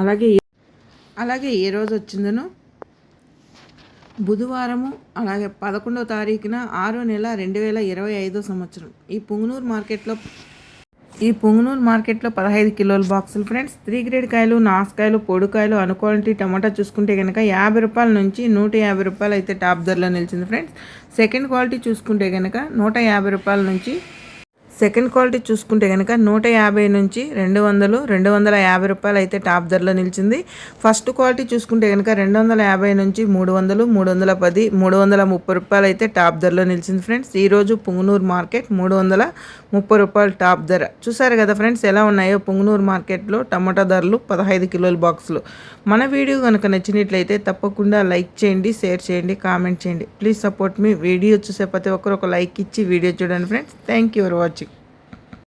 అలాగే అలాగే ఏ రోజు వచ్చిందనో? బుధవారము అలాగే పదకొండవ తారీఖున ఆరో నెల రెండు వేల ఇరవై ఐదో సంవత్సరం. ఈ పొంగునూరు మార్కెట్లో ఈ పొంగునూరు మార్కెట్లో పదహైదు కిలోల బాక్సులు ఫ్రెండ్స్. త్రీ గ్రేడ్ కాయలు నాసుకాయలు పొడికాయలు అను క్వాలిటీ టమాటా చూసుకుంటే కనుక యాభై రూపాయల నుంచి నూట యాభై రూపాయలు అయితే టాప్ ధరలో నిలిచింది ఫ్రెండ్స్. సెకండ్ క్వాలిటీ చూసుకుంటే కనుక నూట యాభై రూపాయల నుంచి సెకండ్ క్వాలిటీ చూసుకుంటే కనుక నూట యాభై నుంచి రెండు వందలు రెండు వందల యాభై రూపాయలు అయితే టాప్ ధరలో నిలిచింది. ఫస్ట్ క్వాలిటీ చూసుకుంటే కనుక రెండు వందల యాభై నుంచి మూడు వందలు మూడు వందల పది మూడు వందల ముప్పై రూపాయలు అయితే టాప్ ధరలో నిలిచింది ఫ్రెండ్స్. ఈరోజు పుంగనూరు మార్కెట్ మూడు వందల ముప్పై రూపాయలు టాప్ ధర. చూసారు కదా ఫ్రెండ్స్ ఎలా ఉన్నాయో పుంగనూరు మార్కెట్లో టమాటా ధరలు పదహైదు కిలోల బాక్సులు. మన వీడియో కనుక నచ్చినట్లయితే తప్పకుండా లైక్ చేయండి షేర్ చేయండి కామెంట్ చేయండి. ప్లీజ్ సపోర్ట్ మీ వీడియో చూసే ప్రతి ఒక్కరు ఒక లైక్ ఇచ్చి వీడియో చూడండి friends. Thank you for watching.